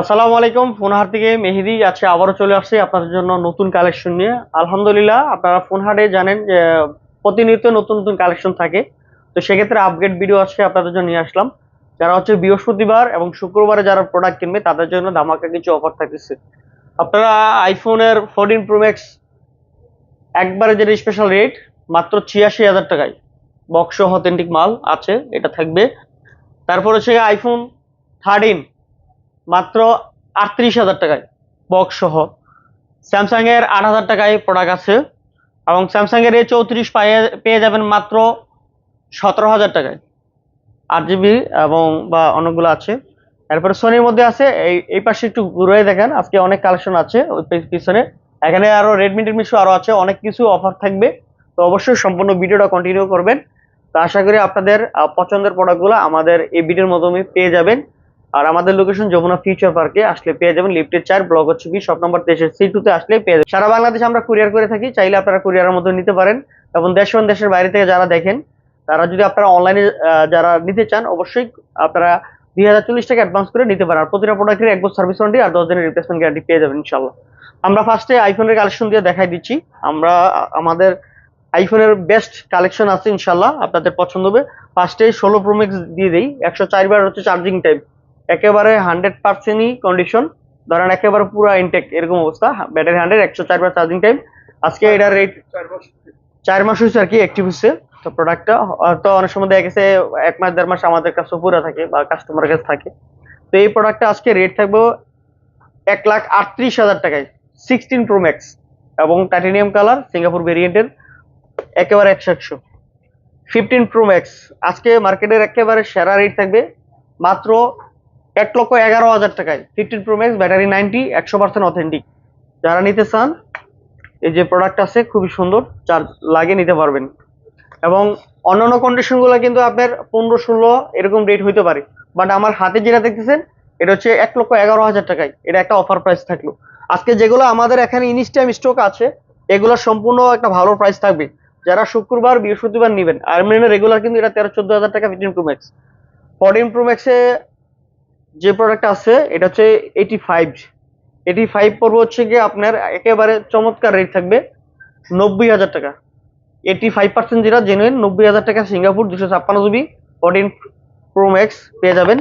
আসসালামু আলাইকুম, ফোনহাট থেকে মেহেদি আছে আবারও চলে আসছে আপনাদের জন্য নতুন কালেকশন নিয়ে। আলহামদুলিল্লাহ, আপনারা ফোনহাটে জানেন যে প্রতিনিয়ত নতুন নতুন কালেকশন থাকে। তো সেক্ষেত্রে আপগ্রেড ভিডিও আজকে আপনাদের জন্য নিয়ে আসলাম। যারা হচ্ছে বৃহস্পতিবার এবং শুক্রবারে যারা প্রোডাক্ট কিনবে, তাদের জন্য ধামাকা কিছু অফার থাকতেছে। আপনারা আইফোনের ফোরটিন প্রো ম্যাক্স একবারে যেটা স্পেশাল রেট মাত্র ছিয়াশি হাজার টাকায়। বক্স অথেন্টিক মাল আছে, এটা থাকবে। তারপর হচ্ছে আইফোন থার্টিন মাত্র আটত্রিশ হাজার টাকায় বক্স সহ। স্যামসাং এর আট হাজার টাকায় প্রোডাক্ট আছে এবং স্যামসাং এর এ চৌত্রিশ পেয়ে পেয়ে যাবেন মাত্র সতেরো হাজার টাকায়। আট জিবি এবং বা অনেকগুলো আছে। তারপরে সোনির মধ্যে আছে, এই এই পাশে একটু ঘুরে দেখেন, আজকে অনেক কালেকশন আছে ওই পিছনে। এখানে আরও রেডমি টেডমি শো আরও আছে, অনেক কিছু অফার থাকবে। তো অবশ্যই সম্পূর্ণ ভিডিওটা কন্টিনিউ করবেন। তো আশা করি আপনাদের পছন্দের প্রোডাক্টগুলো আমাদের এই ভিডিওর মাধ্যমে পেয়ে যাবেন। আর আমাদের লোকেশন যমুনা ফিউচার পার্কে আসলে পেয়ে যাবেন লিফটের চার ব্লক হচ্ছে কি সব নম্বর তেইশের সি টুতে আসলে পেয়ে যাবেন। সারা বাংলাদেশে আমরা কুরিয়ার করে থাকি, চাইলে আপনারা কুরিয়ারের মধ্যে নিতে পারেন। এবং দেশ এবং দেশের বাইরে থেকে যারা দেখেন, তারা যদি আপনারা অনলাইনে যারা নিতে চান, অবশ্যই আপনারা দুই হাজার চল্লিশ টাকা অ্যাডভান্স করে নিতে পারেন। আর প্রতিটা প্রোডাক্টের এক বছর সার্ভিস ওয়ারেন্টি আর দশ দিনের রিপ্লেসমেন্ট গ্যারান্টি পেয়ে যাবেন ইনশাল্লাহ আমরা ফার্স্টে আইফোনের কালেকশন দিয়ে দেখাই দিচ্ছি। আমরা, আমাদের আইফোনের বেস্ট কালেকশন আছে ইনশাল্লাহ আপনাদের পছন্দ হবে। ফার্স্টে ষোলো প্রোমেক্স দিয়ে দিই, একশো চারবার হচ্ছে চার্জিং টাইম একেবারে হান্ড্রেড পার্সেন্টই কন্ডিশন ধরেন একেবারে পুরো ইনটেক এরকম অবস্থা ব্যাটারি হান্ড্রেড একশো চারবার চার্জিং টাইম আজকে এটার রেট চার মাস হয়েছে। আর কি অ্যাক্টিভ হচ্ছে তো প্রোডাক্টটা তো অনেক সময় দেখা গেছে এক মাস দেড় মাস আমাদের কাছে পুরো থাকে বা কাস্টমারের কাছে থাকে। তো এই প্রোডাক্টটা আজকে রেট থাকবে এক লাখ আটত্রিশ হাজার টাকায় সিক্সটিন প্রো ম্যাক্স এবং টাইটেনিয়াম কালার সিঙ্গাপুর ভেরিয়েন্টের একেবারে একশো একশো। ফিফটিন প্রো ম্যাক্স আজকে মার্কেটের একেবারে সেরা রেট থাকবে। মাত্র এক লক্ষ এগারো হাজার টাকায়। Fifteen pro max battery ninety, একশো পার্সেন্ট অথেন্টিক যারা নিতে চান, এই যে প্রোডাক্ট আছে, খুবই সুন্দর চার্জ লাগিয়ে নিতে পারবেন। এবং অন্যান্য কন্ডিশনগুলো কিন্তু আপনার পনেরো, ষোলো, এরকম রেট হইতে পারে। বাট আমার হাতে যেটা দেখতেছেন, এটা হচ্ছে এক লক্ষ এগারো হাজার টাকায়। এটা একটা অফার প্রাইস থাকল। আজকে যেগুলো আমাদের এখানে ইনস্টাইম স্টক আছে, এগুলো সম্পূর্ণ একটা ভালো প্রাইস থাকবে। যারা শুক্রবার, বৃহস্পতিবার নেবেন, আর রেগুলার কিন্তু এটা তেরো, চোদ্দ হাজার টাকা fifteen pro max fourteen pro ম্যাক্সে যে প্রোডাক্ট আছে, এটা হচ্ছে এইটি ফাইভ এইটি ফাইভ পড়বে হচ্ছে গিয়ে আপনার একেবারে চমৎকার রেট থাকবে নব্বই হাজার টাকা। এইটি ফাইভ পার্সেন্ট যেটা জেনুইন নব্বই হাজার টাকা সিঙ্গাপুর দুশো ছাপ্পান্ন জিবি ফোরটিন প্রো ম্যাক্স পেয়ে যাবেন।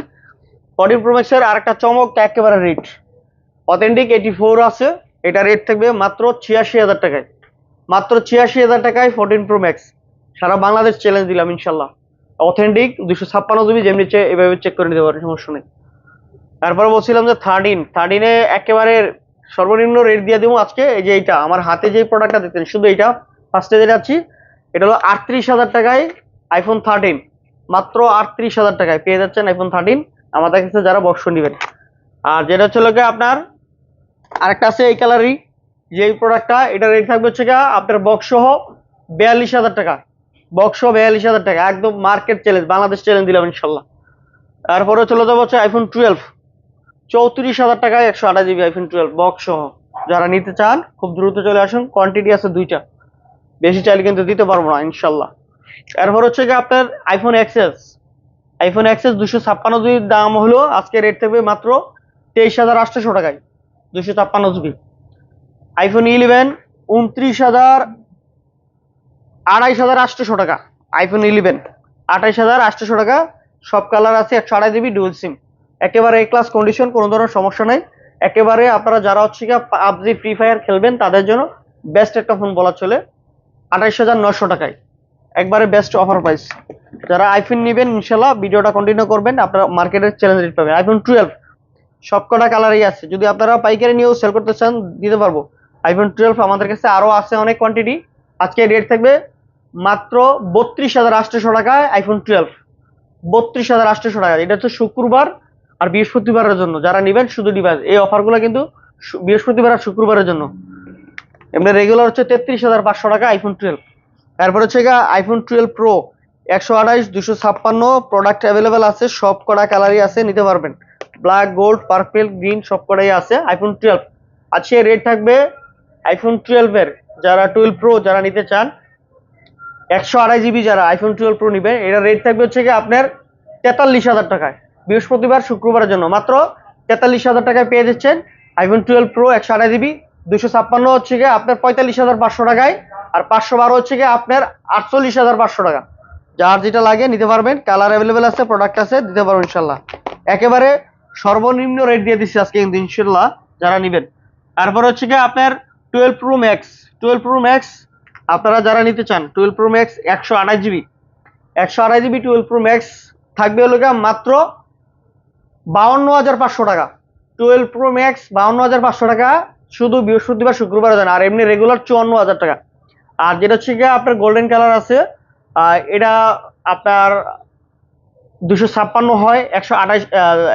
ফোরটিন প্রো ম্যাক্সের আরেকটা চমক, একেবারে রেট অথেন্টিক এইটি ফোর আছে, এটা রেট থাকবে মাত্র ছিয়াশি হাজার টাকায়। মাত্র ছিয়াশি হাজার টাকায় ফোরটিন প্রো ম্যাক্স সারা বাংলাদেশ চ্যালেঞ্জ দিলাম ইনশাল্লাহ। অথেন্টিক দুশো ছাপ্পান্ন জিবি যেমনি এভাবে চেক করে নিতে পারেন, সমস্যা নেই। তারপরে বলছিলাম যে থার্টিন থার্টিনে একেবারে সর্বনিম্ন রেট দিয়ে দেবো আজকে, এই যে এইটা, আমার হাতে যে প্রোডাক্টটা দেখতেন শুধু এইটা ফার্স্টে যেটা আছি, এটা হলো আটত্রিশ হাজার টাকায় আইফোন থার্টিন মাত্র আটত্রিশ হাজার টাকায়, পেয়ে যাচ্ছেন আইফোন থার্টিন আমাদের কাছে যারা বক্স নেবেন। আর যেটা হচ্ছে লোকে আপনার, আরেকটা আছে এই কালারই যে প্রোডাক্টটা এটা রেট থাকবে হচ্ছে গিয়ে আপনার বক্স সহ বিয়াল্লিশ হাজার টাকা। বক্স সহ বিয়াল্লিশ হাজার টাকা, একদম মার্কেট চ্যালেঞ্জ বাংলাদেশ চ্যালেঞ্জ দিলাম ইনশাল্লাহ। তারপরে চলে যাব হচ্ছে আইফোন টুয়েলভ চৌত্রিশ হাজার টাকায় একশো আঠাশ জিবি আইফোন টুয়েলভ বক্স সহ। যারা নিতে চান, খুব দ্রুত চলে আসুন। কোয়ান্টিটি আছে দুইটা। বেশি চাইলে কিন্তু দিতে পারব না, ইনশাল্লাহ। এরপর হচ্ছে কি আপনার আইফোন এক্সেস আইফোন এক্সেস দুশো ছাপ্পান্ন জিবির দাম হলো, আজকে রেট থাকবে মাত্র তেইশ হাজার আটশোশো টাকায়, দুশো ছাপ্পান্ন জিবি। আইফোন ইলেভেন উনত্রিশ হাজার আড়াইশ হাজার আটশোশো টাকা। আইফোন ইলেভেন আঠাইশ হাজার আটশোশো টাকা, সব কালার আছে, একশো আড়াই জিবি ডুয়েল সিম একেবারে এ ক্লাস কন্ডিশন কোনো ধরনের সমস্যা নাই। একেবারে আপনারা যারা হচ্ছে গিয়ে পাবজি ফ্রি ফায়ার খেলবেন, তাদের জন্য বেস্ট একটা ফোন বলা চলে। আঠাইশ হাজার নশো টাকায়। একবারে বেস্ট অফার প্রাইস যারা আইফোন নেবেন ইনশাল্লাহ ভিডিওটা কন্টিনিউ করবেন, আপনারা মার্কেটের চ্যালেঞ্জ রেট পাবেন। আইফোন টুয়েলভ সবকটা কালারই আছে। যদি আপনারা পাইকারি নিয়েও সেল করতে চান, দিতে পারব। আইফোন টুয়েলভ আমাদের কাছে আরও আছে অনেক কোয়ান্টিটি আজকে রেট থাকবে মাত্র বত্রিশ হাজার আটশোশো টাকায় আইফোন টুয়েলভ বত্রিশ হাজার আটশোশো টাকা এটা হচ্ছে শুক্রবার আর বৃহস্পতিবারের জন্য, যারা নেবেন শুধু ডিভাইস, এই অফারগুলো কিন্তু বৃহস্পতিবার আর শুক্রবারের জন্য। এমনি রেগুলার হচ্ছে তেত্রিশ হাজার পাঁচশো টাকা আইফোন টুয়েলভ তারপর হচ্ছে আইফোন টুয়েলভ প্রো একশো আঠাইশ দুশো ছাপ্পান্ন প্রোডাক্ট অ্যাভেলেবেল আছে, সব কটা কালারই আছে, নিতে পারবেন। ব্ল্যাক গোল্ড পার্পেল গ্রিন সব কটাই আছে আইফোন টুয়েলভ আজকে রেট থাকবে আইফোন টুয়েলভের যারা টুয়েলভ প্রো যারা নিতে চান, একশো আড়াই জিবি যারা আইফোন টুয়েলভ প্রো নিবে এটা রেট থাকবে হচ্ছে কি আপনার তেতাল্লিশ হাজার টাকায়। বৃহস্পতিবার, শুক্রবারের জন্য। মাত্র তেতাল্লিশ হাজার টাকায় পেয়ে যাচ্ছেন আইফোন টুয়েলভ প্রো একশো আড়াই জিবি দুশো ছাপ্পান্ন হচ্ছে গিয়ে আপনার পঁয়তাল্লিশ হাজার পাঁচশো টাকায়, আর পাঁচশো বারো হচ্ছে গিয়ে আপনার আটচল্লিশ হাজার পাঁচশো টাকা। যার যেটা লাগে নিতে পারবেন, কালার অ্যাভেলেবেল আছে প্রোডাক্ট আছে, দিতে পারবেন ইনশাল্লাহ একেবারে সর্বনিম্ন রেট দিয়ে দিচ্ছি আজকে কিন্তু ইনশাল্লাহ যারা নেবেন। তারপর হচ্ছে গিয়ে আপনার twelve pro max twelve pro max আপনারা যারা নিতে চান টুয়েলভ প্রো ম্যাক্স একশো আড়াই জিবি একশো আড়াই জিবি টুয়েলভ প্রো ম্যাক্স থাকবে হলো মাত্র বাউন্ন হাজার পাঁচশো টাকা। টুয়েলভ প্রো ম্যাক্স বাউন্ন হাজার পাঁচশো টাকা, শুধু বৃহস্পতিবার, শুক্রবার দেন, আর এমনি রেগুলার চুয়ান্ন হাজার টাকা। আর যেটা হচ্ছে গিয়ে আপনার গোল্ডেন কালার আছে এটা আপনার দুশো ছাপ্পান্ন হয়, একশো আঠাইশ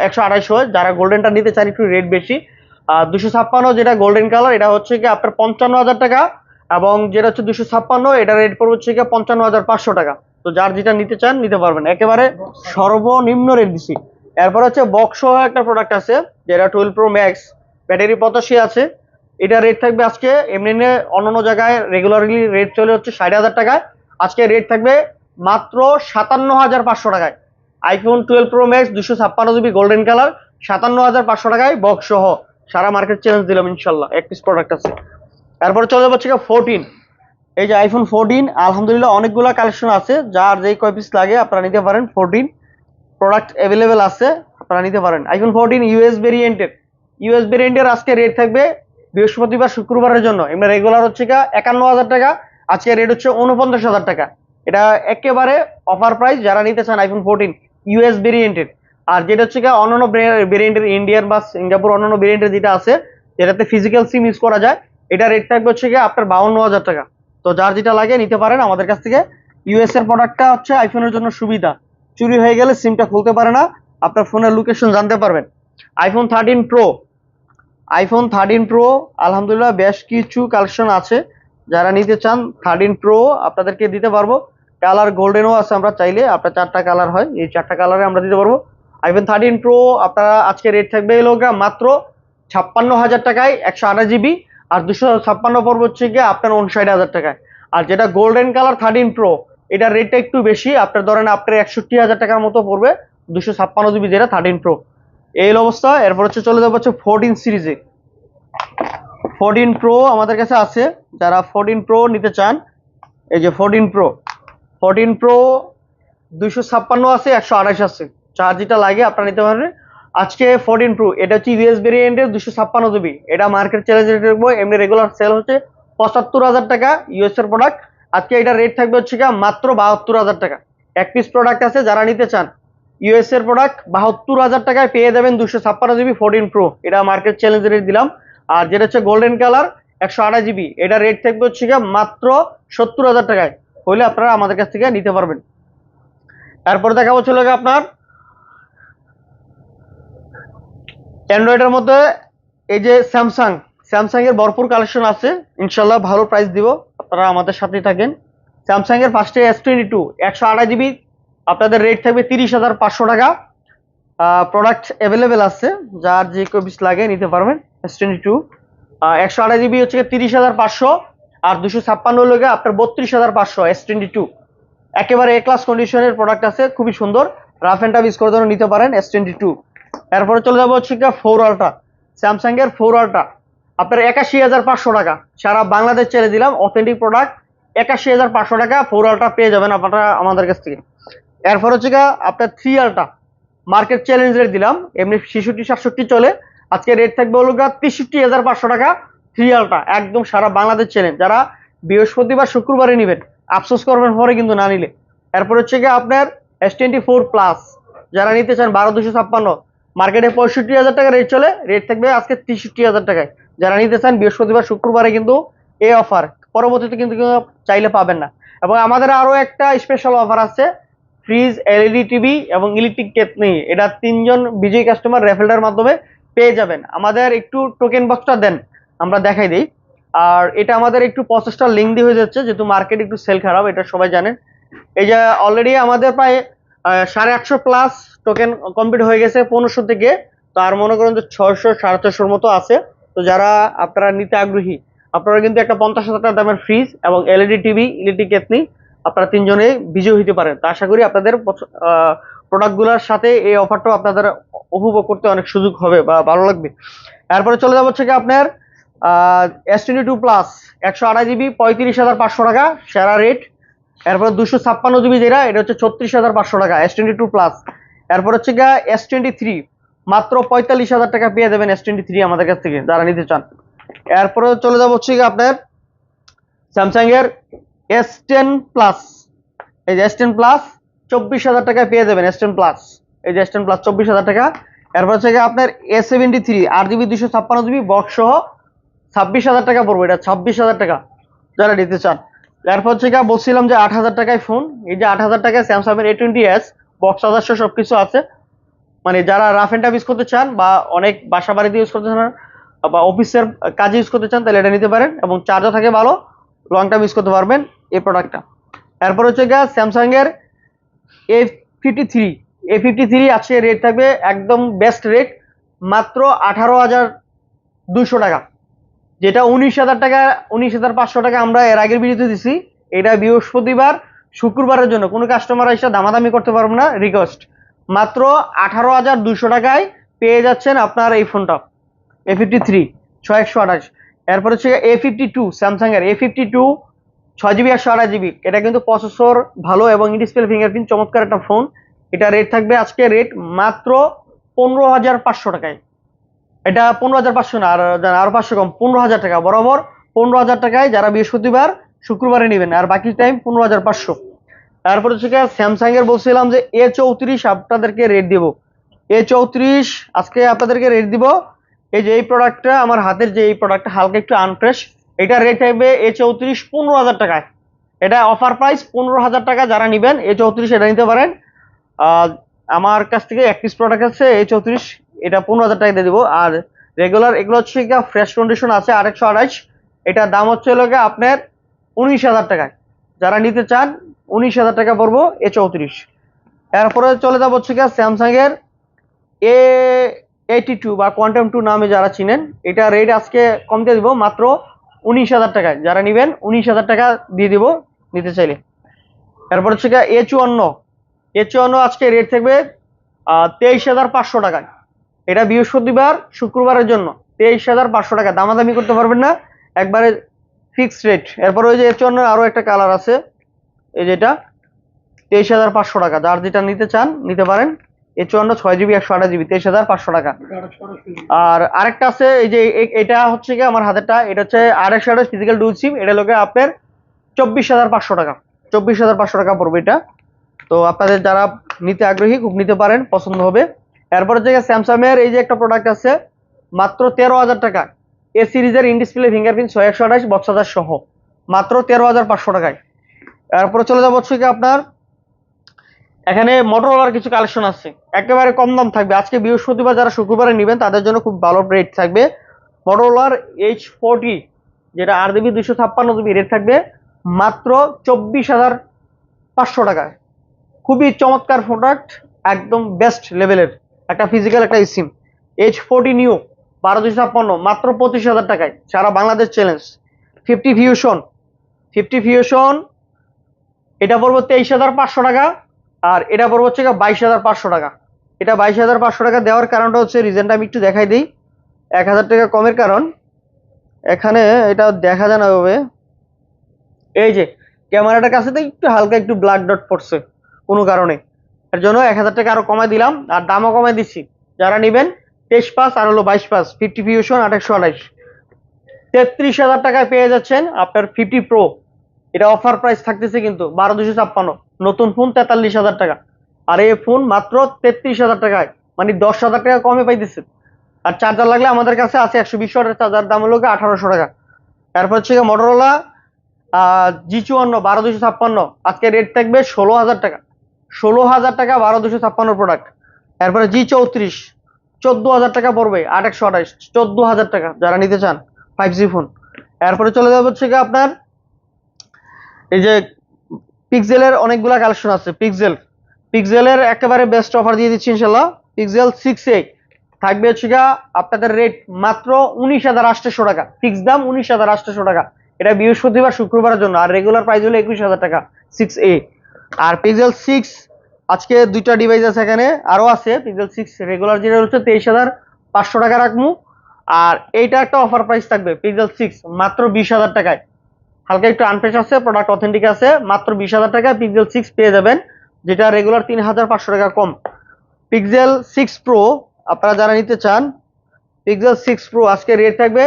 একশো আঠাইশ হয়। যারা গোল্ডেনটা নিতে চান একটু রেট বেশি। দুশো ছাপ্পান্ন যেটা গোল্ডেন কালার এটা হচ্ছে কি আপনার পঞ্চান্ন হাজার টাকা, এবং যেটা হচ্ছে দুশো ছাপ্পান্ন, এটা রেট পড়বে হচ্ছে গিয়ে পঞ্চান্ন হাজার পাঁচশো টাকা। তো যার যেটা নিতে চান, নিতে পারবেন। একেবারে সর্বনিম্ন রেট দিছি। এরপর হচ্ছে বক্স একটা প্রোডাক্ট আছে, যেটা টুয়েলভ প্রো ম্যাক্স ব্যাটারি পঁচাশি আছে। এটা রেট থাকবে আজকে, এমনি এমনি অন্যান্য জায়গায় রেগুলারলি রেট চলে হচ্ছে ষাট হাজার টাকায়। আজকে রেট থাকবে মাত্র সাতান্ন হাজার পাঁচশো টাকায়। আইফোন টুয়েলভ প্রো ম্যাক্স দুশো ছাপ্পান্ন জিবি গোল্ডেন কালার সাতান্ন হাজার পাঁচশো টাকায় বক্স সহ। সারা মার্কেট চেঞ্জ দিলাম ইনশাল্লাহ, এক পিস প্রোডাক্ট আছে। তারপরে চলে যাব হচ্ছে ফোরটিন এই যে আইফোন ফোরটিন আলহামদুলিল্লাহ অনেকগুলো কালেকশন আছে, যার যেই কয় পিস লাগে আপনারা নিতে পারেন ফোরটিন প্রোডাক্ট অ্যাভেলেবেল আছে, আপনারা নিতে পারেন। আইফোন ফোরটিন ইউএস ভেরিয়েন্টের ইউএস ভেরিয়েন্টের আজকে রেট থাকবে বৃহস্পতিবার, শুক্রবারের জন্য। এমনি রেগুলার হচ্ছে গা একান্ন হাজার টাকা, আজকে রেট হচ্ছে উনপঞ্চাশ হাজার টাকা। এটা একেবারে অফার প্রাইস যারা নিতে চান আইফোন ফোরটিন ইউএস ভেরিয়েন্টের আর যেটা হচ্ছে গা অন্যান্য ভেরিয়েন্টের ইন্ডিয়ান বা সিঙ্গাপুর অন্যান্য ভেরিয়েন্টের যেটা আছে, যেটাতে ফিজিক্যাল সিম ইউজ করা যায়, এটা রেট থাকবে হচ্ছে গিয়ে আপনার বাউন্ন হাজার টাকা। তো যার যেটা লাগে নিতে পারেন। আমাদের কাছ থেকে ইউএস এর প্রোডাক্টটা হচ্ছে আইফোনের জন্য সুবিধা। চুরি হয়ে গেলে সিমটা খুলতে পারে না। আপনার ফোনের লোকেশন জানতে পারবেন। IPhone thirteen pro iPhone thirteen pro আলহামদুলিল্লাহ বেশ কিছু কালেকশন আছে। যারা নিতে চান থার্টিন প্রো আপনাদেরকে দিতে পারব। কালার গোল্ডেনও আছে আমরা চাইলে, আপনার চারটা কালার হয়, এই চারটা কালারে আমরা দিতে পারব। আইফোন থার্টিন প্রো আপনারা আজকে রেট থাকবে এলো গা মাত্র ছাপ্পান্ন হাজার টাকায় একশো আঠাশ জিবি আর দুশো ছাপ্পান্ন পর্ব হচ্ছে গিয়ে আপনার উনষাট হাজার টাকায়। আর যেটা গোল্ডেন কালার থার্টিন প্রো এটার রেটটা একটু বেশি, আপনার ধরেন আপনার একষট্টি হাজার টাকার মতো পড়বে দুশো ছাপ্পান্ন জিবি যেটা থার্টিন প্রো এই অবস্থা, এরপর হচ্ছে চলে যাব হচ্ছে ফোরটিন সিরিজে ফোরটিন প্রো আমাদের কাছে আছে, যারা ফোরটিন প্রো নিতে চান, এই যে ফোরটিন প্রো ফোরটিন প্রো দুইশো ছাপ্পান্ন আছে, একশো আঠাশ আছে। চার যেটা লাগে, আপনারা নিতে পারবেন। আজকে ফোরটিন প্রো এটা হচ্ছে ইউএস ভেরিয়েন্টের দুশো ছাপ্পান্ন জিবি এটা মার্কেট চ্যালেঞ্জ রেট রাখব এমনি রেগুলার সেল হচ্ছে পঁচাত্তর হাজার টাকা ইউএস এর প্রোডাক্ট আজকে এটা রেট থাকবে হচ্ছে গিয়ে মাত্র বাহাত্তর হাজার টাকা। এক পিস প্রোডাক্ট আছে, যারা নিতে চান ইউএস এর প্রোডাক্ট বাহাত্তর হাজার টাকায় পেয়ে যাবেন দুশো ছাপ্পান্ন জিবি ফোরটিন প্রো এটা মার্কেট চ্যালেঞ্জ রেট দিলাম। আর যেটা হচ্ছে গোল্ডেন কালার একশো আঠাশ জিবি এটা রেট থাকবে হচ্ছে গিয়ে মাত্র সত্তর হাজার টাকায়। হইলে আপনারা আমাদের কাছ থেকে নিতে পারবেন। তারপর দেখাবো চলে গিয়ে আপনার অ্যান্ড্রয়েডের মধ্যে এই যে স্যামসাং স্যামসাং এর ভরপুর কালেকশন আছে। ইনশাল্লাহ ভালো প্রাইস দিব। আপনারা আমাদের সাথেই থাকেন। স্যামসাং এর ফার্স্টে এস টোয়েন্টি টু একশো আড়াই জিবি, আপনাদের রেট থাকবে তিরিশ হাজার পাঁচশো টাকা। প্রোডাক্ট অ্যাভেলেবেল আছে, যার যে কপিস লাগে নিতে পারবেন এস টোয়েন্টি টু একশো আড়াই জিবি হচ্ছে তিরিশ হাজার পাঁচশো, আর দুশো ছাপ্পান্ন লোকে আপনার বত্রিশ হাজার পাঁচশো এস টোয়েন্টি টু একেবারে এ ক্লাস কন্ডিশনের প্রোডাক্ট আছে, খুবই সুন্দর। রাফ অ্যান্ড টাফ ইউজ করার জন্য নিতে পারেন এস টোয়েন্টি টু এরপরে চলে যাব হচ্ছে ফোর আলট্রা স্যামসাং এর ফোর আলট্রা আপনার একাশি হাজার পাঁচশো টাকা। সারা বাংলাদেশ ছেড়ে দিলাম অথেন্টিক প্রোডাক্ট একাশি হাজার পাঁচশো টাকা ফোর আলটা পেয়ে যাবেন আপনারা আমাদের কাছ থেকে। এরপর হচ্ছে আপনার থ্রি আলটা মার্কেট চ্যালেঞ্জ রেট দিলাম, এমনি ছেষট্টি, সাতষট্টি চলে। আজকে রেট থাকবে হলো তেষট্টি হাজার পাঁচশো টাকা থ্রি আলটা একদম সারা বাংলাদেশ চ্যালেঞ্জ যারা বৃহস্পতিবার শুক্রবারে নেবেন, আফসোস করবেন পরে কিন্তু না নিলে। এরপর হচ্ছে গিয়ে আপনার এস টোয়েন্টি ফোর প্লাস যারা নিতে চান বারো দুশো ছাপ্পান্ন মার্কেটে পঁয়ষট্টি হাজার টাকা রেট চলে রেট থাকবে আজকে তেষট্টি হাজার টাকায়। যারা নিতে চান, বৃহস্পতিবার, শুক্রবারে কিন্তু এই অফার পরবর্তীতে কিন্তু চাইলে পাবেন না। এবং আমাদের আরও একটা স্পেশাল অফার আছে ফ্রিজ এলইডি টিভি এবং ইলেকট্রিক কেটনি এটা তিনজন বিজয়ী কাস্টমার রেফেলটার মাধ্যমে পেয়ে যাবেন। আমাদের একটু টোকেন বক্সটা দেন, আমরা দেখাই দিই। আর এটা আমাদের একটু প্রসেসটা লিঙ্ক দিয়ে হয়ে যাচ্ছে, যেহেতু মার্কেট একটু সেল খারাপ, এটা সবাই জানেন। এই যে অলরেডি আমাদের প্রায় সাড়ে আটশো প্লাস টোকেন কমপ্লিট হয়ে গেছে পনেরোশো থেকে। তো আর মনে করেন যে ছয়শো, সাড়ে ছশোর মতো আছে। তো যারা আপনারা নিতে আগ্রহী, আপনারা কিন্তু একটা পঞ্চাশ হাজার টাকা দামের ফ্রিজ এবং এলইডি টিভি ইলেকট্রিক কেতনি, আপনারা তিনজনে বিজয় হইতে পারেন। তো আশা করি আপনাদের প্রোডাক্টগুলোর সাথে এই অফারটাও আপনাদের উপভোগ করতে অনেক সুযোগ হবে বা ভালো লাগবে। এরপরে চলে যাব হচ্ছে কি আপনার এস টোয়েন্টি টু প্লাস একশো আড়াই জিবি পঁয়ত্রিশ হাজার পাঁচশো টাকা, সেরা রেট এরপরে দুশো ছাপ্পান্ন জিবি যেটা, এটা হচ্ছে ছত্রিশ হাজার পাঁচশো টাকা এস টোয়েন্টি টু প্লাস এরপর হচ্ছে গিয়ে এস টোয়েন্টি থ্রি মাত্র পঁয়তাল্লিশ হাজার টাকা পেয়ে যাবেন এস টোয়েন্টি থ্রি আমাদের কাছ থেকে, যারা নিতে চান। এরপরে চলে যাব হচ্ছে আপনার স্যামসাং এর এস টেন প্লাস এই যে এস টেন প্লাস চব্বিশ হাজার টাকায় পেয়ে যাবেন এস টেন প্লাস এই যে এস টেন প্লাস চব্বিশ হাজার টাকা। এরপর হচ্ছে আপনার এস সেভেন্টি থ্রি আট জিবি দুশো ছাপ্পান্ন জিবি বক্স সহ ছাব্বিশ হাজার টাকা পড়বে, এটা ছাব্বিশ হাজার টাকা, যারা নিতে চান। এরপর হচ্ছে বলছিলাম যে আট হাজার টাকায় ফোন, এই যে আট হাজার টাকায় স্যামসাং এর A twenty S box others সব কিছু আছে। মানে যারা রাফ এন্ড ইউজ করতে চান বা অনেক বাসা বাড়িতে ইউজ করতে চান, বা অফিসের কাজে ইউজ করতে চান, তাহলে এটা নিতে পারেন এবং চার্জও থাকে ভালো লং টাইম ইউজ করতে পারবেন এই প্রোডাক্টটা এরপর হচ্ছে গিয়ে স্যামসাং এর A fifty three A fifty three আজকে রেট থাকবে একদম বেস্ট রেট মাত্র আঠারো হাজার দুশো টাকা। যেটা উনিশ হাজার টাকা, উনিশ হাজার পাঁচশো টাকা আমরা এর আগের ভিডিওতে দিছি। এটা বৃহস্পতিবার, শুক্রবারের জন্য। কোনো কাস্টমার এসে দামাদামি করতে পারব না রিকোয়েস্ট মাত্র আঠারো হাজার দুশো টাকায় পেয়ে যাচ্ছেন আপনার এই ফোনটা এ ফিফটি থ্রি ছয় একশো আঠাশ। এরপর হচ্ছে এ ফিফটি টু স্যামসাং এর এ ফিফটি টু ছয় জিবি একশো আঠাশ জিবি। এটা কিন্তু প্রসেসর ভালো এবং ডিসপ্লে ফিঙ্গারপ্রিন্ট চমৎকার একটা ফোন। এটা রেট থাকবে আজকে রেট মাত্র পনেরো হাজার পাঁচশো টাকায়। এটা পনেরো হাজার পাঁচশো না, আর আরও পাঁচশো কম, পনেরো হাজার টাকা, বরাবর পনেরো হাজার টাকায় যারা বৃহস্পতিবার, শুক্রবারে নেবেন, আর বাকি টাইম পনেরো হাজার পাঁচশো। তারপর হচ্ছে স্যামসাং এর বলছিলাম যে এ চৌত্রিশ আপনাদেরকে রেট দিব। এ চৌত্রিশ, আজকে আপনাদেরকে রেট দিব। এই যে এই প্রোডাক্টটা আমার হাতের যে এই প্রোডাক্টটা হালকা একটু আনফ্রেশ এটা রেট থাকবে এ চৌত্রিশ পনেরো হাজার টাকায়। এটা অফার প্রাইস পনেরো হাজার টাকা যারা নেবেন এ চৌত্রিশ এটা নিতে পারেন। আমার কাছ থেকে এক পিস প্রোডাক্ট আছে এ চৌত্রিশ, এটা পনেরো হাজার টাকা দিয়ে দেবো। আর রেগুলার এগুলো হচ্ছে ফ্রেশ কন্ডিশন আছে আরেকশো আড়াইশ। এটার দাম হচ্ছে গিয়ে আপনার উনিশ হাজার টাকায়। যারা নিতে চান উনিশ হাজার টাকা পড়ব, এ চৌত্রিশ। এরপরে চলে যাব হচ্ছে গিয়ে স্যামসাং এর এ এইটি টু বা কোয়ান্টাম টু নামে যারা চিনেন, এটা রেট আজকে কমতে দিব মাত্র উনিশ হাজার টাকায়। যারা নেবেন উনিশ হাজার টাকা দিয়ে দিব নিতে চাইলে। এরপর হচ্ছে গিয়ে এ চুয়ান্ন। এ চুয়ান্ন আজকে রেট থাকবে তেইশ হাজার পাঁচশো টাকায়। এটা বৃহস্পতিবার, শুক্রবারের জন্য। তেইশ হাজার পাঁচশো টাকা দামাদামি করতে পারবেন না, একবারে ফিক্সড রেট এরপর ওই যে এ চুয়ান্ন আরও একটা কালার আছে। এই যেটা তেইশ হাজার পাঁচশো টাকা। যার যেটা নিতে চান, নিতে পারেন। এ চুয়ান্ন, ছয় জিবি, একশো আঠাশ জিবি, তেইশ হাজার পাঁচশো টাকা। আর আরেকটা আছে, এই যে এটা হচ্ছে কি আমার হাতেরটা, এটা হচ্ছে একশো আঠাশ ফিজিক্যাল ডুল সিম এটা লোকে আপনার চব্বিশ হাজার পাঁচশো টাকা। চব্বিশ হাজার পাঁচশো টাকা পড়বে এটা। তো আপনাদের যারা নিতে আগ্রহী, খুব নিতে পারেন, পছন্দ হবে। এরপরে যে স্যামসাং এর এই যে একটা প্রোডাক্ট আছে, মাত্র তেরো হাজার টাকা এ সিরিজের ইন ডিসপ্লে ফিঙ্গারপ্রিন্ট ছয় একশো আঠাশ, বক্স হাজার সহ। মাত্র তেরো হাজার পাঁচশো টাকায়। এরপরে চলে যাব হচ্ছে কি আপনার, এখানে মোটরোলার কিছু কালেকশন আছে। একেবারে কম দাম থাকবে। আজকে বৃহস্পতিবার যারা শুক্রবারে নেবেন, তাদের জন্য খুব ভালো রেট থাকবে। মোটরোলার এইচ ফোরটি যেটা আর জিবি দুশো ছাপ্পান্ন জিবি রেট থাকবে, মাত্র চব্বিশ হাজার পাঁচশো টাকায়। খুবই চমৎকার প্রোডাক্ট একদম বেস্ট লেভেলের একটা ফিজিক্যাল একটা সিম এইচ ফোরটি নিউ বারো দুশো ছাপ্পান্ন, মাত্র পঁচিশ হাজার টাকায়। সারা Bangladesh challenge fifty fusion fifty fusion এটা পড়ব তেইশ হাজার পাঁচশো টাকা, আর এটা পড়ব হচ্ছে বাইশ হাজার পাঁচশো টাকা। এটা বাইশ হাজার পাঁচশো টাকা দেওয়ার কারণটা হচ্ছে রিজনটা আমি একটু দেখাই দিই। এক হাজার টাকা কমের কারণ। এখানে এটা দেখা যায় না ওভাবে। এই যে, ক্যামেরাটার কাছে তো একটু হালকা একটু ব্ল্যাক ডট পড়ছে, কোনো কারণে। এর জন্য এক হাজার টাকা আরও কমাই দিলাম, আর দামও কমাই দিচ্ছি। যারা নেবেন, তেইশ পাস আর হলো বাইশ পাস ফিফটি ফিউশন আঠাশশো আঠাইশ। তেত্রিশ হাজার টাকায় পেয়ে যাচ্ছেন আপনার ফিফটি প্রো এটা অফার প্রাইস থাকতেছে কিন্তু বারো দুশো ছাপ্পান্ন। নতুন ফোন তেতাল্লিশ হাজার টাকা। আর এই ফোন মাত্র তেত্রিশ হাজার টাকায়। মানে দশ হাজার টাকা কমে পাইতেছে। আর চার্জার লাগলে আমাদের কাছে আছে একশো বিশ ওয়াটের চার্জার দাম হলো আঠারোশো টাকা। তারপর হচ্ছে মোটরোলা জি চুয়ান্ন, বারো দুশো ছাপ্পান্ন। আজকে রেট থাকবে ষোলো হাজার টাকা। ষোলো হাজার টাকা বারো দুশো ছাপ্পান্ন প্রোডাক্ট তারপরে জি চৌত্রিশ, চোদ্দ হাজার টাকা পড়বে, আট একশো আঠাশ, চোদ্দ হাজার টাকা যারা নিতে চান ফাইভ জি ফোন এরপরে চলে যাবে হচ্ছে আপনার এই যে পিক্সেলের অনেকগুলা কালেকশন আছে পিক্সেল পিক্সেলের একেবারে বেস্ট অফার দিয়ে দিচ্ছি ইনশাল্লাহ পিক্সেল সিক্স এ থাকবে হচ্ছে আপনাদের রেট মাত্র উনিশ হাজার আটশোশো টাকা। ফিক্স দাম উনিশ হাজার আটশোশো টাকা। এটা বৃহস্পতিবার, শুক্রবারের জন্য। আর রেগুলার প্রাইস হলো একুশ হাজার টাকা সিক্স এ আর পিক্সেল সিক্স আজকে দুইটা ডিভাইস আছে এখানে আরও আছে। পিক্সেল সিক্স রেগুলার যেটা হচ্ছে তেইশ হাজার পাঁচশো টাকা রাখব। আর এইটা একটা অফার প্রাইস থাকবে পিক্সেল সিক্স মাত্র বিশ হাজার টাকায়। হালকা একটু আনফ্রেশ আছে প্রোডাক্ট অথেন্টিক আছে, মাত্র বিশ হাজার টাকায় পিক্সেল সিক্স পেয়ে যাবেন, যেটা রেগুলার তিন হাজার পাঁচশো টাকা কম। পিক্সেল সিক্স প্রো আপনারা যারা নিতে চান পিক্সেল সিক্স প্রো আজকে রেট থাকবে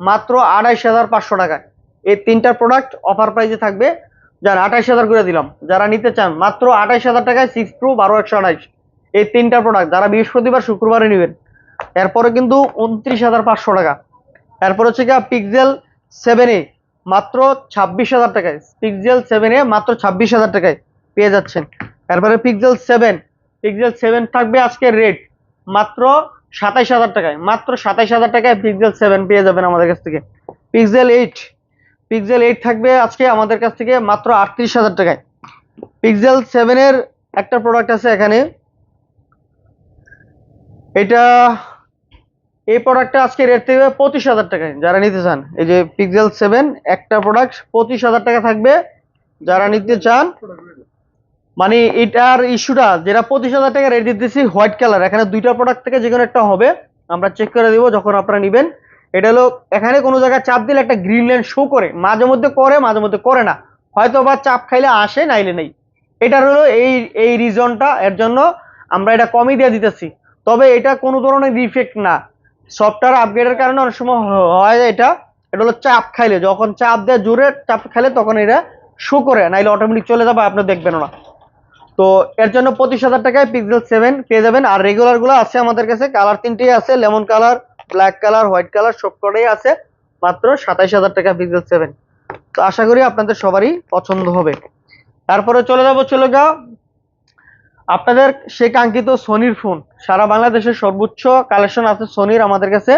মাত্র আড়াইশ হাজার পাঁচশো টাকায়। এই তিনটা প্রোডাক্ট অফার প্রাইসে থাকবে, যারা আঠাইশ হাজার করে দিলাম। যারা নিতে চান, মাত্র আঠাইশ হাজার টাকায় সিক্স প্রো বারো একশো আঠাইশ এই তিনটা প্রোডাক্ট যারা বৃহস্পতিবার, শুক্রবারে নেবেন। এরপরে কিন্তু উনত্রিশ হাজার পাঁচশো টাকা। এরপর হচ্ছে গিয়ে পিক্সেল সেভেন এ মাত্র ছাব্বিশ হাজার টাকায়। পিক্সেল সেভেনে মাত্র ছাব্বিশ হাজার টাকায় পেয়ে যাচ্ছেন। এরপরে পিক্সেল সেভেন পিক্সেল সেভেন থাকবে আজকে রেট মাত্র সাতাইশ হাজার টাকায়। মাত্র সাতাইশ হাজার টাকায় পিক্সেল সেভেন পেয়ে যাবেন আমাদের কাছ থেকে। পিক্সেল এইট পিক্সেল এইট থাকবে আজকে আমাদের কাছ থেকে মাত্র আটত্রিশ হাজার টাকায়। পিক্সেল সেভেনের একটা প্রোডাক্ট আছে এখানে। এটা এই প্রোডাক্টটা আজকে রেট থাকবে পঁচিশ হাজার টাকায়। যারা নিতে চান, এই যে পিক্সেল সেভেন একটা প্রোডাক্ট পঁচিশ হাজার টাকা থাকবে। যারা নিতে চান মানে এটার ইস্যুটা, যেটা পঁচিশ হাজার টাকা রেট দিতেছি, হোয়াইট কালার। এখানে দুইটা প্রোডাক্ট থেকে যে কোনো একটা হবে। আমরা চেক করে দিব যখন আপনারা নেবেন। এটা হলো, এখানে কোনো জায়গায় চাপ দিলে একটা গ্রিন লাইন শো করে। মাঝে মধ্যে করে, মাঝে মধ্যে করে না। হয়তো বা চাপ খাইলে আসে, নাইলে নেই। এটার হলো এই এই রিজনটা এর জন্য আমরা এটা কমই দিয়ে দিতেছি। তবে এটা কোনো ধরনের ডিফেক্ট না। সফটওয়্যার আপগ্রেডের কারণে অনেক সময় হয় এটা এটা হলো চাপ খাইলে। যখন চাপ দেয়, জোরে চাপ খাইলে তখন এটা শো করে, নাইলে অটোমেটিক চলে যাবে, আপনি দেখবেন না। তো এর জন্য পঁচিশ হাজার টাকায় পিক্সেল সেভেন পেয়ে যাবেন। আর রেগুলারগুলো আছে আমাদের কাছে। কালার তিনটেই আছে। Lemon colour black colour white colour সব কটাই আছে। মাত্র সাতাইশ হাজার টাকা পিক্সেল সেভেন তো আশা করি আপনাদের সবারই পছন্দ হবে। তারপরে চলে যাব চলে গা আপনাদের সে কাঙ্ক্ষিত সোনির ফোন সারা বাংলাদেশের সর্বোচ্চ কালেকশন আছে সোনির আমাদের কাছে।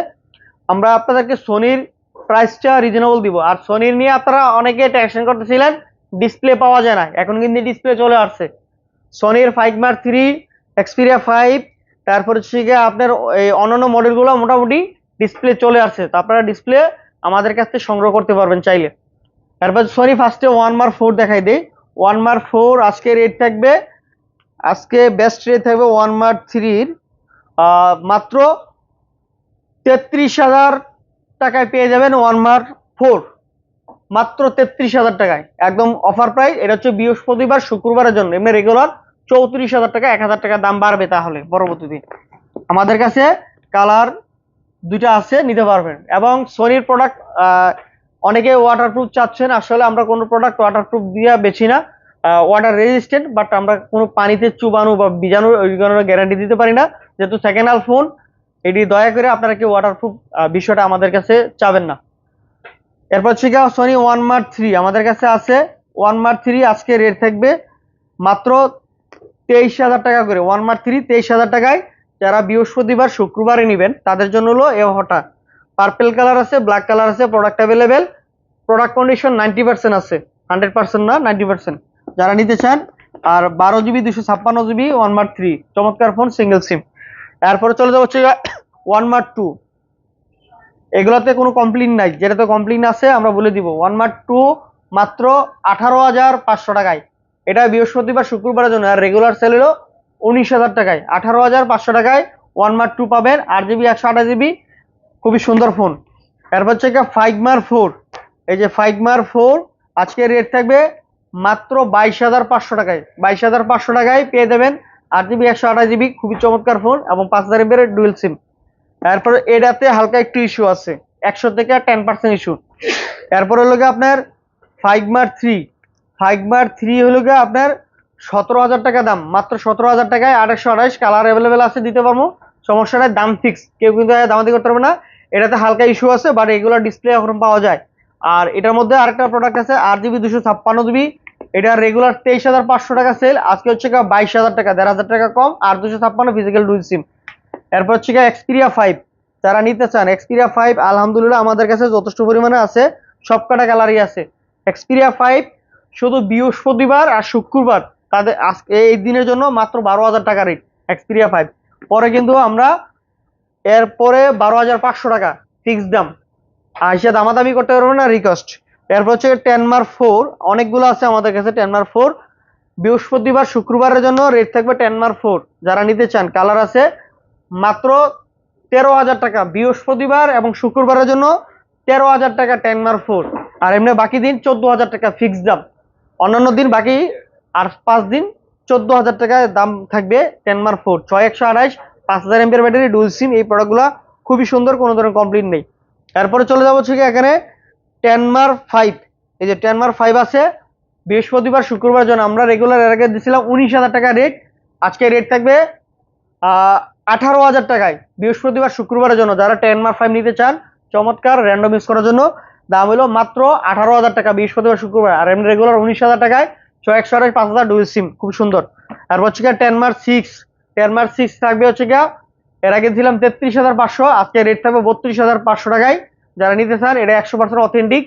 আমরা আপনাদেরকে সোনির প্রাইসটা রিজনেবল দিব। আর সোনির নিয়ে আপনারা অনেকে টেনশন করতেছিলেন ডিসপ্লে পাওয়া যায় না। এখন কিন্তু ডিসপ্লে চলে আসছে। সনির five mark three Xperia five তারপর হচ্ছে আপনার এই অন্যান্য মডেলগুলো মোটামুটি ডিসপ্লে চলে আসছে। তো আপনারা ডিসপ্লে আমাদের কাছ থেকে সংগ্রহ করতে পারবেন চাইলে। তারপর সনি ফার্স্টে ওয়ান মার ফোর দেখাই দেই। ওয়ান মার ফোর আজকে রেট থাকবে আজকে বেস্ট রেট থাকবে ওয়ান মার থ্রির মাত্র তেত্রিশ হাজার টাকায় পেয়ে যাবেন ওয়ান মার ফোর মাত্র তেত্রিশ হাজার টাকায়। একদম অফার প্রাইস এটা হচ্ছে বৃহস্পতিবার, শুক্রবারের জন্য। এমনি রেগুলার চৌত্রিশ হাজার টাকা, এক হাজার টাকা দাম বাড়বে তাহলে পরবর্তীতে। আমাদের কাছে কালার দুইটা আছে, নিতে পারবেন। এবং সোনির প্রোডাক্ট অনেকে ওয়াটারপ্রুফ চাচ্ছেন। আসলে আমরা কোনো প্রোডাক্ট ওয়াটারপ্রুফ দিয়ে বেছি না। ওয়াটার রেজিস্ট্যান্ট বাট আমরা কোনো পানিতে চুবানো বা বীজাণু ওইগুলোর গ্যারান্টি দিতে পারি না। যেহেতু সেকেন্ড হ্যান্ড ফোন এটি দয়া করে আপনারা কি ওয়াটারপ্রুফ বিষয়টা আমাদের কাছে চাবেন না। এরপর গিয়ে সনি ওয়ান মার থ্রি আমাদের কাছে আছে। ওয়ান মার থ্রি আজকে রেট থাকবে মাত্র তেইশ হাজার টাকা করে। ওয়ান মার থ্রি তেইশ হাজার টাকায় যারা বৃহস্পতিবার, শুক্রবারে নেবেন, তাদের জন্য হলো এ অফারটা পার্পেল কালার আছে ব্ল্যাক কালার আছে product available product condition ninety percent আছে। হান্ড্রেড পার্সেন্ট না নাইনটি পার্সেন্ট যারা নিতে চান, আর বারো জিবি, দুশো ছাপ্পান্ন জিবি, ওয়ান মার থ্রি, চমৎকার ফোন সিঙ্গেল সিম এরপরে চলে যাব হচ্ছে ওয়ান মার টু। এগুলোতে কোনো কমপ্লেন নাই, যেটাতে কমপ্লেন আছে, আমরা বলে দিব। ওয়ান মার্ক টু মাত্র আঠারো হাজার পাঁচশো টাকায়। এটা বৃহস্পতিবার, শুক্রবারের জন্য, আর রেগুলার সেল হলো উনিশ হাজার টাকায়। আঠারো হাজার পাঁচশো টাকায় ওয়ান মার্ক টু পাবেন, আট জিবি, একশো আঠাশ জিবি, খুবই সুন্দর ফোন। এরপর হচ্ছে ফাইভ মার ফোর। এই যে ফাইভ মার ফোর, আজকে রেট থাকবে মাত্র বাইশ হাজার পাঁচশো টাকায়। বাইশ হাজার পাঁচশো টাকায় পেয়ে দেবেন আট জিবি, একশো আঠাশ জিবি, খুবই চমৎকার ফোন এবং পাঁচ হাজার এমবের ডুয়েল সিম তারপরে এটাতে হালকা একটু ইস্যু আছে, একশো থেকে টেন পার্সেন্ট ইস্যু এরপরে হলো গিয়ে আপনার five mark three five mark three হলো গিয়ে আপনার সতেরো হাজার টাকা দাম, মাত্র সতেরো হাজার টাকায় আঠাশশো আঠাশ কালার অ্যাভেলেবেল আছে, দিতে পারব। সমস্যা নাই, দাম ফিক্স কেউ কিন্তু দামাদি করতে পারবে না। এটাতে হালকা ইস্যু আছে বাট এগুলো ডিসপ্লে এখন পাওয়া যায়। আর এটার মধ্যে আরেকটা প্রোডাক্ট আছে, আট জিবি, দুশো ছাপ্পান্ন জিবি। এটা রেগুলার তেইশ হাজার পাঁচশো টাকা সেল আজকে হচ্ছে বাইশ হাজার টাকা, দেড় হাজার টাকা কম, আর দুশো ছাপ্পান্ন ফিজিক্যাল ডুইল সিম এরপর হচ্ছে এক্সপিরিয়া ফাইভ যারা নিতে চান এক্সপিরিয়া ফাইভ আলহামদুলিল্লাহ আমাদের কাছে যথেষ্ট পরিমাণে আছে সব কটা কালারই আছে। এক্সপিরিয়া ফাইভ শুধু বৃহস্পতিবার আর শুক্রবার, তাদের আজকে, এই দিনের জন্য মাত্র বারো হাজার টাকা রেট এক্সপিরিয়া ফাইভ পরে কিন্তু আমরা, এরপরে বারো হাজার পাঁচশো টাকা ফিক্সড দাম। আর সে দামাদামি করতে পারব না রিকোয়েস্ট এরপর হচ্ছে টেন মার ফোর অনেকগুলো আছে আমাদের কাছে টেন মার ফোর বৃহস্পতিবার, শুক্রবারের জন্য রেট থাকবে টেন মার ফোর যারা নিতে চান কালার আছে মাত্র তেরো হাজার টাকা। বৃহস্পতিবার এবং শুক্রবারের জন্য তেরো হাজার টাকা টেন মার ফোর আর এমনি বাকি দিন চোদ্দ হাজার টাকা ফিক্স দাম। অন্যান্য দিন বাকি আর পাঁচ দিন চোদ্দ হাজার টাকা দাম থাকবে টেন মার ফোর ছয় একশো আঠাইশ পাঁচ হাজার এমপির ব্যাটারি ডুল সিম এই প্রোডাক্টগুলো খুবই সুন্দর, কোনো ধরনের কমপ্লেন নেই। এরপরে চলে যাব হচ্ছে এখানে টেন মার ফাইভ। এই যে টেন মার ফাইভ আছে, বৃহস্পতিবার, শুক্রবার জন্য আমরা রেগুলার এর আগে দিছিলাম উনিশ হাজার টাকা রেট আজকে রেট থাকবে আঠারো হাজার টাকায়। বৃহস্পতিবার, শুক্রবারের জন্য যারা টেন মার ফাইভ নিতে চান, চমৎকার র্যান্ডম ইউজ করার জন্য দাম হলো মাত্র আঠারো হাজার টাকা বৃহস্পতিবার, শুক্রবার। আর এমনি রেগুলার উনিশ হাজার টাকায় ছয় একশো আঠাশ পাঁচ হাজার ডুয়েল সিম খুব সুন্দর। আর হচ্ছে গিয়ে টেন মার সিক্স টেন মার সিক্স থাকবে হচ্ছে গিয়া, এর আগে দিলাম তেত্রিশ হাজার পাঁচশো, আজকে রেট থাকবে বত্রিশ হাজার পাঁচশো টাকায়। যারা নিতে চান, এটা একশো পার্সেন্ট অথেন্টিক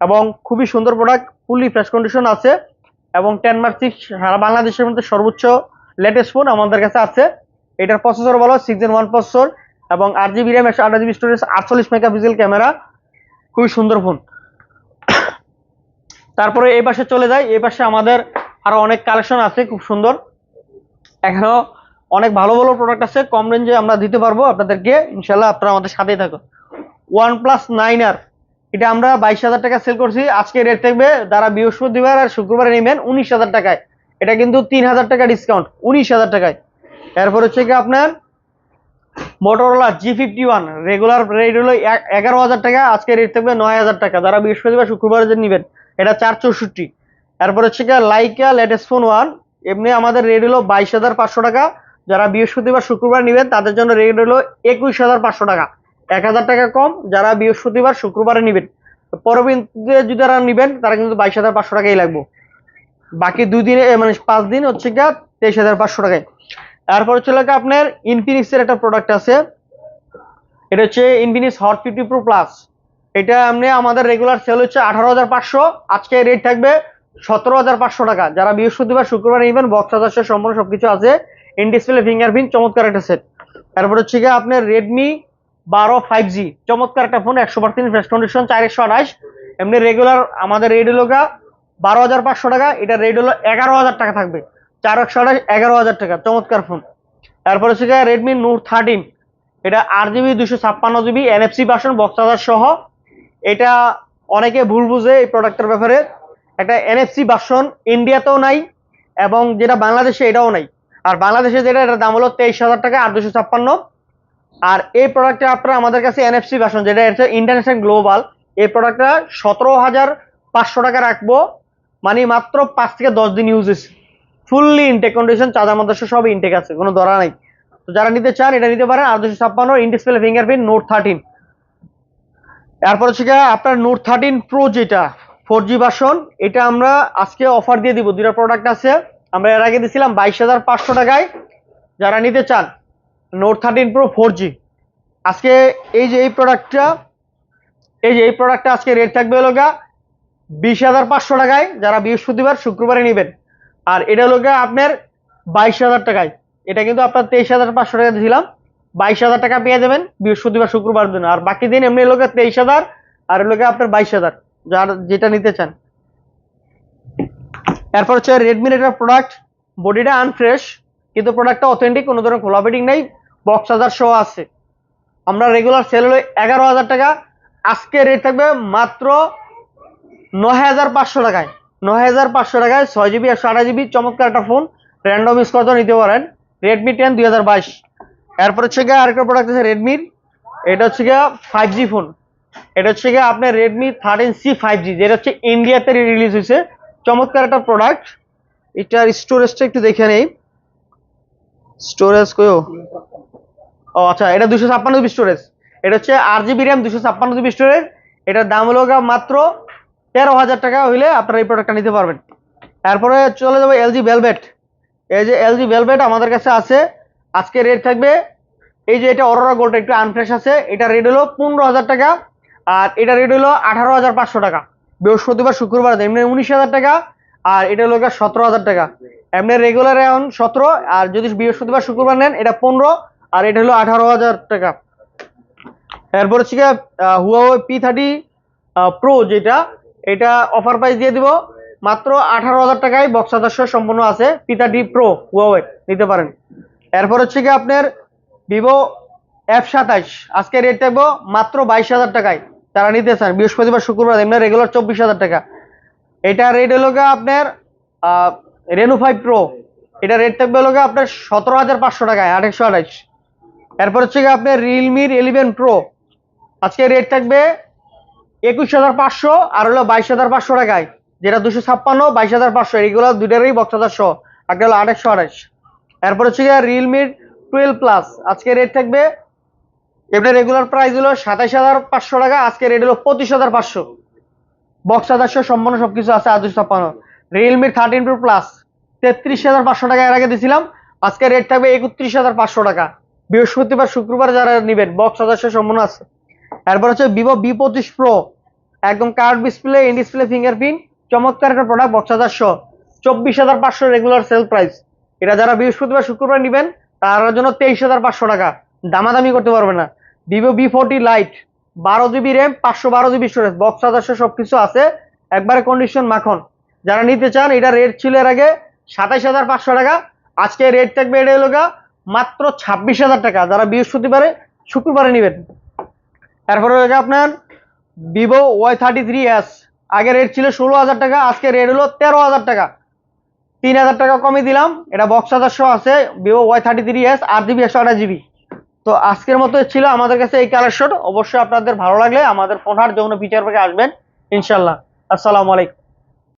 এবং খুবই সুন্দর প্রোডাক্ট ফুললি ফ্রেশ কন্ডিশন আছে এবং টেন মার্ক সিক্স সারা বাংলাদেশের মধ্যে সর্বোচ্চ লেটেস্ট ফোন আমাদের কাছে আছে। এটার প্রসেসর বলো সিক্স জেন ওয়ান প্রসেসর এবং আট জিবি র্যাম একশো আট জিবি স্টোরেজ আটচল্লিশ মেগাপিক্সেল ক্যামেরা খুবই সুন্দর ফোন তারপরে এই পাশে চলে যাই, এই পাশে আমাদের আরও অনেক কালেকশন আছে, খুব সুন্দর। এখানেও অনেক ভালো ভালো প্রোডাক্ট আছে, কম রেঞ্জে আমরা দিতে পারব আপনাদেরকে ইনশাল্লাহ আপনারা আমাদের সাথেই থাকুন। ওয়ান প্লাস নাইন আর এটা আমরা বাইশ হাজার টাকা সেল করছি। আজকে রেট থাকবে, যারা বৃহস্পতিবার আর শুক্রবারে নেবেন, উনিশ হাজার টাকায়। এটা কিন্তু তিন হাজার টাকা ডিসকাউন্ট উনিশ হাজার টাকায়। এরপর হচ্ছে কি আপনার Motorola G fifty one regular rate হলো এগারো হাজার টাকা, আজকে রেট থাকবে নয় হাজার টাকা। যারা বৃহস্পতিবার, শুক্রবারে যে নেবেন, এটা চার চৌষট্টি। এরপর হচ্ছে কি লাইকা লেটেস্ট ফোন ওয়ান এমনি আমাদের রেট হলো বাইশ হাজার পাঁচশো টাকা। যারা বৃহস্পতিবার, শুক্রবার নেবেন, তাদের জন্য রেট হলো একুশ হাজার পাঁচশো টাকা। এক হাজার টাকা কম, যারা বৃহস্পতিবার, শুক্রবারে নেবেন। পরবর্তীতে যদি তারা নেবেন, তারা কিন্তু বাইশ হাজার পাঁচশো টাকাই লাগবে। বাকি দুই দিনে মানে পাঁচ দিন হচ্ছে গিয়া তেইশ হাজার পাঁচশো টাকায়। তারপর হচ্ছে লাগে আপনার ইনফিনিক্সের একটা প্রোডাক্ট আছে। এটা হচ্ছে Infinix Hot fifty Pro Plus এটা আপনি আমাদের রেগুলার সেল হচ্ছে আঠারো হাজার পাঁচশো। আজকে রেট থাকবে সতেরো হাজার পাঁচশো টাকা। যারা বৃহস্পতিবার, শুক্রবার নেবেন বক্স আদার্সের সম্পূর্ণ সবকিছু আছে। ইন ডিসপ্লে ফিঙ্গারপ্রিন্ট চমৎকার একটা সেট তারপর হচ্ছে গিয়ে আপনার রেডমি বারো ফাইভ জি চমৎকার একটা ফোন একশো পার্সেন্ট ফ্রেশ কন্ডিশন চার একশো আঠাশ। এমনি রেগুলার আমাদের রেট হলো বারো হাজার পাঁচশো টাকা, এটা রেট হলো এগারো হাজার টাকা থাকবে। চার একশো আঠাশ, এগারো হাজার টাকা, চমৎকার ফোন তারপর হচ্ছে রেডমি নোট থার্টিন এটা আট জিবি দুশো ছাপ্পান্ন GB NFC version box charger সহ। এটা অনেকে ভুল বুঝে এই প্রোডাক্টের ব্যাপারে। একটা এনএফসি ভার্সন ইন্ডিয়াতেও নাই, এবং যেটা বাংলাদেশে এটাও নাই। আর বাংলাদেশে যেটা, এটার দাম হলো তেইশ হাজার টাকা, আট দুশো ছাপ্পান্ন। আর এই প্রোডাক্টটা আপনারা আমাদের কাছে এনএফসি ভার্সন যেটা হচ্ছে ইন্টারন্যাশনাল গ্লোবাল এই প্রোডাক্টটা সতেরো হাজার পাঁচশো টাকা রাখব। মানে মাত্র পাঁচ থেকে দশ দিন ইউজ হয়েছে ফুললি ইনটেক কন্ডিশন চার্জার মধ্যে সব ইনটেক আছে, কোনো ধরা নাই। তো যারা নিতে চান, এটা নিতে পারেন। আর দুশো ছাপ্পান্ন ইনডিসপ্লে ফিঙ্গারপ্রিন্ট নোট থার্টিন এরপর হচ্ছে আপনার নোট থার্টিন প্রো যেটা ফোর জি ভার্সন এটা আমরা আজকে অফার দিয়ে দিব। দুটা প্রোডাক্ট আছে। আমরা এর আগে দিয়েছিলাম বাইশ হাজার পাঁচশো টাকায়। যারা নিতে চান নোট থার্টিন প্রো ফোর আজকে এই যে এই প্রোডাক্টটা এই যে এই প্রোডাক্টটা আজকে রেট থাকবে হলো গা বিশ হাজার পাঁচশো টাকায়, যারা বৃহস্পতিবার, শুক্রবারে নেবেন। আর এটা হলো গা আপনার বাইশ হাজার টাকায়। এটা কিন্তু আপনার তেইশ হাজার পাঁচশো টাকা দিয়েছিলাম বাইশ হাজার টাকা পেয়ে যাবেন বৃহস্পতিবার, শুক্রবার দিন আর বাকি দিন এমনি লোকে তেইশ হাজার, আর লোকে আপনার বাইশ হাজার, যার যেটা নিতে চান। এরপর হচ্ছে রেডমির একটা প্রোডাক্ট বডিটা আনফ্রেশ কিন্তু প্রোডাক্টটা অথেন্টিক কোনো ধরনের খোলা ফিটিং নেই। বক্স হাজার সহ আছে। আমরা রেগুলার সেল হলো এগারো হাজার টাকা। আজকে রেট থাকবে মাত্র নয় হাজার পাঁচশো টাকায়। নয় হাজার পাঁচশো টাকায় ছয় জিবি একশো আঠাশ জিবি চমৎকার একটা ফোন র্যান্ডম ইউজ করতে নিতে পারেন। রেডমি টেন দুই হাজার বাইশ। এরপর হচ্ছে গিয়ে আরেকটা প্রোডাক্ট আছে রেডমির এটা হচ্ছে গিয়ে ফাইভ জি ফোন এটা হচ্ছে গিয়ে আপনার Redmi thirteen C five G যেটা হচ্ছে ইন্ডিয়াতে রিলিজ হয়েছে। চমৎকার একটা প্রোডাক্ট এটার স্টোরেজটা একটু দেখে নেই। স্টোরেজ কয়ও ও আচ্ছা এটা দুশো ছাপ্পান্ন জিবি স্টোরেজ এটা হচ্ছে আট জিবি র্যাম দুশো ছাপ্পান্ন জিবি স্টোরেজ এটার দাম হলো মাত্র তেরো হাজার টাকা হইলে আপনারা এই প্রোডাক্টটা নিতে পারবেন। তারপরে চলে যাব এলজি ভেলভেট এই যে এলজি ভেলভেট আমাদের কাছে আছে। আজকে রেট থাকবে, এই যে এটা অরোরা গোল্ড একটু আনফ্রেশ আছে। এটা রেট হলো পনেরো হাজার টাকা আর এটা রেট হলো আঠারো হাজার পাঁচশো টাকা। বৃহস্পতিবার, শুক্রবার, এমনি উনিশ হাজার টাকা আর এটা হলো সতেরো হাজার টাকা। এমনি রেগুলার এখন সতেরো, আর যদি বৃহস্পতিবার, শুক্রবার নেন, এটা পনেরো আর এটা হলো আঠারো হাজার টাকা। এরপর হচ্ছে হুয়াওয়ে পি থার্টি প্রো যেটা, এটা অফার প্রাইস দিয়ে দিব। মাত্র আঠারো হাজার টাকায় বক্স আদর্শ সম্পূর্ণ আছে পিতা ডি প্রো ওয়ে নিতে পারেন। এরপর হচ্ছে কি আপনার ভিভো এফ সাতাইশ, আজকে রেট থাকব মাত্র বাইশ হাজার টাকায়। তারা নিতে চান, বৃহস্পতিবার, শুক্রবার এমনি রেগুলার চব্বিশ হাজার টাকা। এটা রেট হলো আপনার রেনু ফাইভ প্রো এটা রেট থাকবে হলো আপনার সতেরো হাজার পাঁচশো টাকায় আঠাশশো আঠাইশ। এরপর হচ্ছে গিয়ে আপনার রিয়েলমির ইলেভেন প্রো আজকে রেট থাকবে একুশ হাজার পাঁচশো আর হলো বাইশ হাজার পাঁচশো টাকায়, যেটা দুশো ছাপ্পান্ন, বাইশ হাজার পাঁচশো এইগুলো দুইটারই বক্স হাজার শো হলো আঠাশশো আঠাশ এরপর হচ্ছে গিয়ে রিয়েলমির টুয়েলভ প্লাস আজকে রেট থাকবে এমনি রেগুলার প্রাইস হলো সাতাইশ হাজার পাঁচশো টাকা, আজকে রেট হলো পঁচিশ হাজার পাঁচশো। বক্স আদার্স সম্পূর্ণ সবকিছু আছে আর দুশো ছাপ্পান্ন। রিয়েলমি থার্টিন প্রো প্লাস তেত্রিশ হাজার পাঁচশো টাকা এর আগে দিয়েছিলাম আজকে রেট থাকবে একত্রিশ হাজার পাঁচশো টাকা। বৃহস্পতিবার, শুক্রবার যারা নেবেন বক্স আদার্স সম্পূর্ণ আছে। এরপর হচ্ছে ভিভো বি পঁচিশ প্রো একদম curved display in display fingerprint চমৎকার একটা প্রোডাক্ট বক্স আদার্স চব্বিশ হাজার পাঁচশো রেগুলার সেল প্রাইস এটা যারা বৃহস্পতিবার, শুক্রবার নেবেন, তার জন্য তেইশ হাজার পাঁচশো টাকা। দামাদামি করতে পারবে না। ভিভো বি ফোরটি লাইট বারো জিবি র্যাম পাঁচশো বারো জিবি স্টোরেজ বক্স সব কিছু আছে। একবারে কন্ডিশন মাখন। যারা নিতে চান, এটা রেট ছিল এর আগে সাতাইশ হাজার পাঁচশো টাকা। আজকে রেট থাকবে, এটা গা মাত্র ছাব্বিশ হাজার টাকা। যারা বৃহস্পতিবারে, শুক্রবারে নেবেন। তারপরে রয়েছে আপনার Vivo Y thirty three S আগে রেট ছিল ষোলো হাজার টাকা, আজকে রেট হলো তেরো হাজার টাকা। তিন হাজার টাকা কমে দিলাম। এটা বক্স আদর্শ আছে Vivo Y thirty three S আট জিবি একশো আঠাশ জিবি তো আজকের মতো ছিল আমাদের কাছে এই কালেকশন অবশ্যই আপনাদের ভালো লাগলে আমাদের ফোন হাট যখন ফিচার পেকে আসবেন ইনশাল্লাহ আসসালামু আলাইকুম।